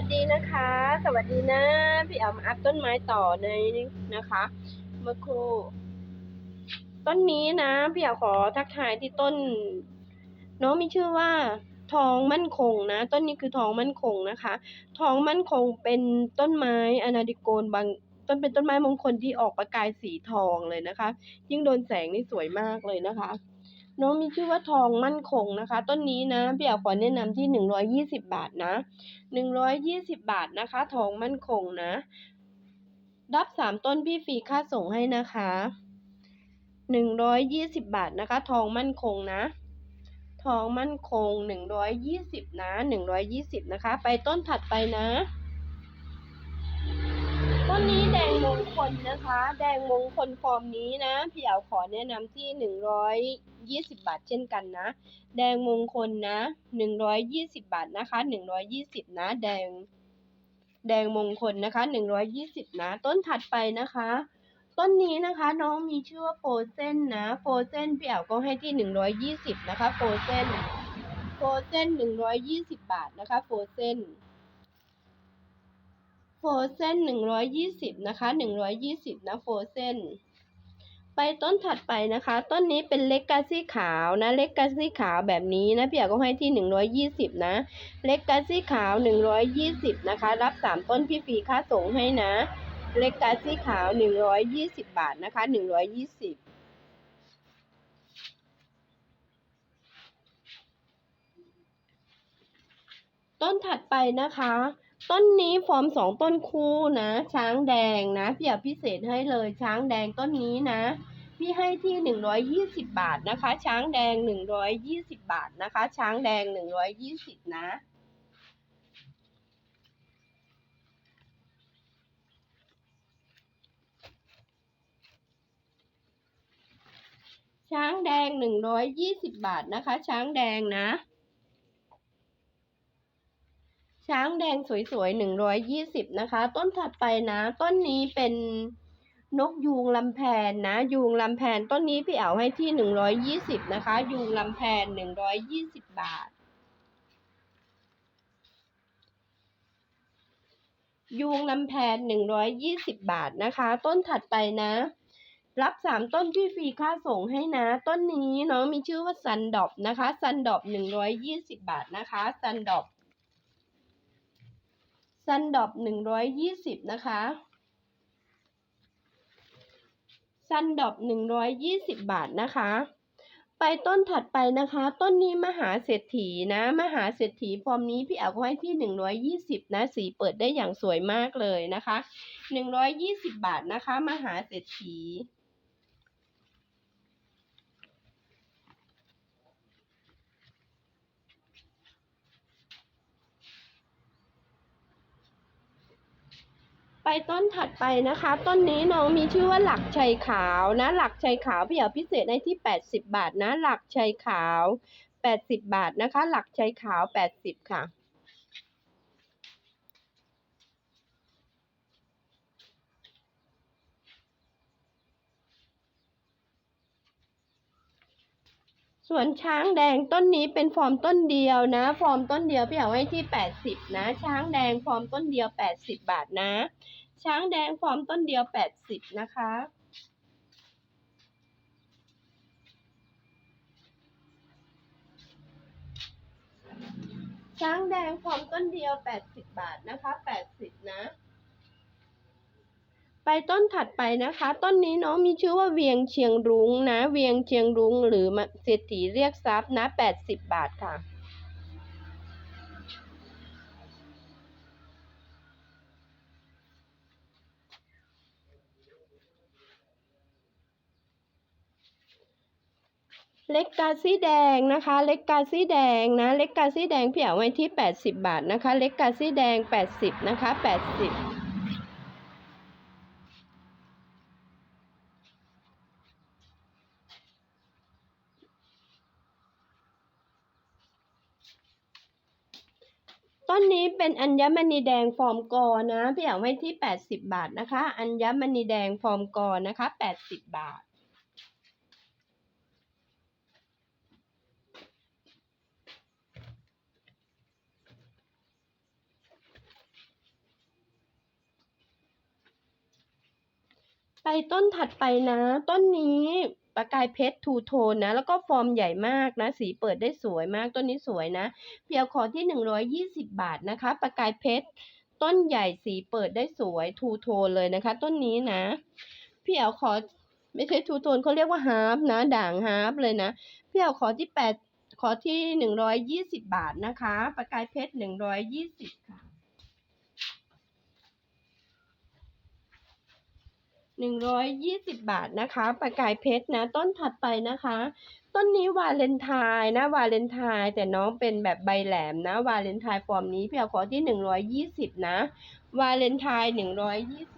วัสดีนะคะ สวัสดีนะ พี่อ๋อมอัพต้นไม้ต่อในนะคะเมื่อครู่ต้นนี้นะ พี่อ๋อขอทักทายที่ต้นน้องมีชื่อว่าทองมั่นคงนะ ต้นนี้คือทองมั่นคงนะคะ ทองมั่นคงเป็นต้นไม้อนาดิโกนบางต้นเป็นต้นไม้มงคลที่ออกประกายสีทองเลยนะคะ ยิ่งโดนแสงนี่สวยมากเลยนะคะ น้องมีชื่อว่าทองมั่นคงนะคะ ต้นนี้นะพี่อ๋อขอแนะนำที่หนึ่งร้อยยี่สิบบาทนะหนึ่งร้อยยี่สิบบาทนะคะ ทองมั่นคงนะ รับสามต้นพี่ฟรีค่าส่งให้นะคะหนึ่งร้อยยี่สิบบาทนะคะ ทองมั่นคงนะทองมั่นคงหนึ่งร้อยยี่สิบนะหนึ่งร้อยยี่สิบนะคะ ไปต้นถัดไปนะ ต้นนี้แดงมงคลนะคะ แดงมงคลฟอร์มนี้นะ พี่เอาขอแนะนำที่หนึ่งร้อยยี่สิบาทเช่นกันนะ แดงมงคลนะหนึ่งร้อยยี่สิบาทนะคะหนึ่งร้อยยี่สิบนะ แดง แดงมงคลนะคะหนึ่งร้อยยี่สิบนะ ต้นถัดไปนะคะ ต้นนี้นะคะน้องมีชื่อว่าโฟเซนนะ โฟเซนพี่เอาก็ให้ที่หนึ่งร้อยยี่สิบนะคะ โฟเซนโฟเซนหนึ่งร้อยยี่สิบาทนะคะ โฟเซน โฟเซนหนึ่งร้อยยี่สิบนะคะหนึ่งร้อยยี่สิบนะโฟเซนไปต้นถัดไปนะคะ ต้นนี้เป็นเล็กกาซี่ขาวนะ เล็กกาซี่ขาวแบบนี้นะพี่อยากก็ให้ที่หนึ่งร้อยยี่สิบนะ เล็กกาซี่ขาวหนึ่งร้อยยี่สิบนะคะ รับสามต้นพี่ฟรีค่าส่งให้นะ เล็กกาซี่ขาวหนึ่งร้อยยี่สิบบาทนะคะหนึ่งร้อยยี่สิบต้นถัดไปนะคะ ต้นนี้ฟอร์มสองต้นคู่นะ ช้างแดงนะพี่อยากพิเศษให้เลยช้างแดงต้นนี้นะ พี่ให้ที่หนึ่งร้อยยี่สิบบาทนะคะ ช้างแดงหนึ่งร้อยยี่สิบบาทนะคะ ช้างแดงหนึ่งร้อยยี่สิบนะช้างแดงหนึ่งร้อยยี่สิบบาทนะคะ ช้างแดงนะ ช้างแดงสวยๆหนึ่งร้อยยี่สิบนะคะ ต้นถัดไปนะ ต้นนี้เป็นนกยูงลำแพนนะ ยูงลำแพนต้นนี้พี่เอาให้ที่หนึ่งร้อยยี่สิบนะคะ ยูงลำแพนหนึ่งร้อยยี่สิบบาท ยูงลำแพนหนึ่งร้อยยี่สิบบาทนะคะ ต้นถัดไปนะ รับสามต้นพี่ฟรีค่าส่งให้นะ ต้นนี้น้องมีชื่อว่าซันดอบนะคะ ซันดอบหนึ่งร้อยยี่สิบบาทนะคะ ซันดอบ ซันดอบหนึ่งร้อยยี่สิบนะคะซันดอบหนึ่งร้อยยี่สิบบาทนะคะ ไปต้นถัดไปนะคะ ต้นนี้มหาเศรษฐีนะ มหาเศรษฐีฟอร์มนี้พี่เอาไว้ที่หนึ่งร้อยยี่สิบนะ สีเปิดได้อย่างสวยมากเลยนะคะหนึ่งร้อยยี่สิบบาทนะคะ มหาเศรษฐี ไปต้นถัดไปนะคะ ต้นนี้น้องมีชื่อว่าหลักชัยขาวนะ หลักชัยขาวพี่เอ๋พิเศษในที่ 80 บาทนะ หลักชัยขาว 80 บาทนะคะ หลักชัยขาว 80 ค่ะ ส่วนช้างแดงต้นนี้เป็นฟอร์มต้นเดียวนะ ฟอร์มต้นเดียวพี่เอาไว้ที่ 80 นะ ช้างแดงฟอร์มต้นเดียว 80 บาทนะ ช้างแดงฟอร์มต้นเดียว 80 นะคะช้างแดงฟอร์มต้นเดียว 80 บาทนะคะ 80 นะ ไปต้นถัดไปนะคะ ต้นนี้เน้องมีชื่อว่าเวียงเชียงรุ้งนะ เวียงเชียงรุ้งหรือเศรษฐีเรียกทรัพย์นะ80บบาทค่ะเล็กกาซี่แดงนะคะ เล็กกาซี่แดงนะ เล็กกาซี่แดงเพี่เอาไว้ที่ 80 บาทนะคะ เล็กกาซี่แดง 80 นะคะ 80 ต้นนี้เป็นอัญมณีแดงฟอร์มกอนะพี่อยากให้ที่แปดสิบาทนะคะ อัญมณีแดงฟอร์มกอนะคะแปดสิบบาท ไปต้นถัดไปนะ ต้นนี้ ประกายเพชรทูโทนนะ แล้วก็ฟอร์มใหญ่มากนะ สีเปิดได้สวยมาก ต้นนี้สวยนะ เพียวขอที่หนึ่งร้อยยี่สิบบาทนะคะ ประกายเพชร ต้นใหญ่สีเปิดได้สวยทูโทนเลยนะคะ ต้นนี้นะ พี่เอาขอไม่ใช่ทูโทนเขาเรียกว่าฮาร์ปนะ ด่างฮาร์ปเลยนะ พี่เอาขอที่แปดขอที่หนึ่งร้อยยี่สิบบาทนะคะ ประกายเพชรหนึ่งร้อยยี่สิบค่ะ หนึ่งร้อยยี่สิบบาทนะคะประกายเพชรนะ ต้นถัดไปนะคะ ต้นนี้วาเลนไทน์นะวาเลนไทน์แต่น้องเป็นแบบใบแหลมนะ วาเลนไทน์ฟอร์มนี้พี่เอาขอที่หนึ่งร้อยยี่สิบนะ วาเลนไทน์หนึ่งร้อยยี่สิบ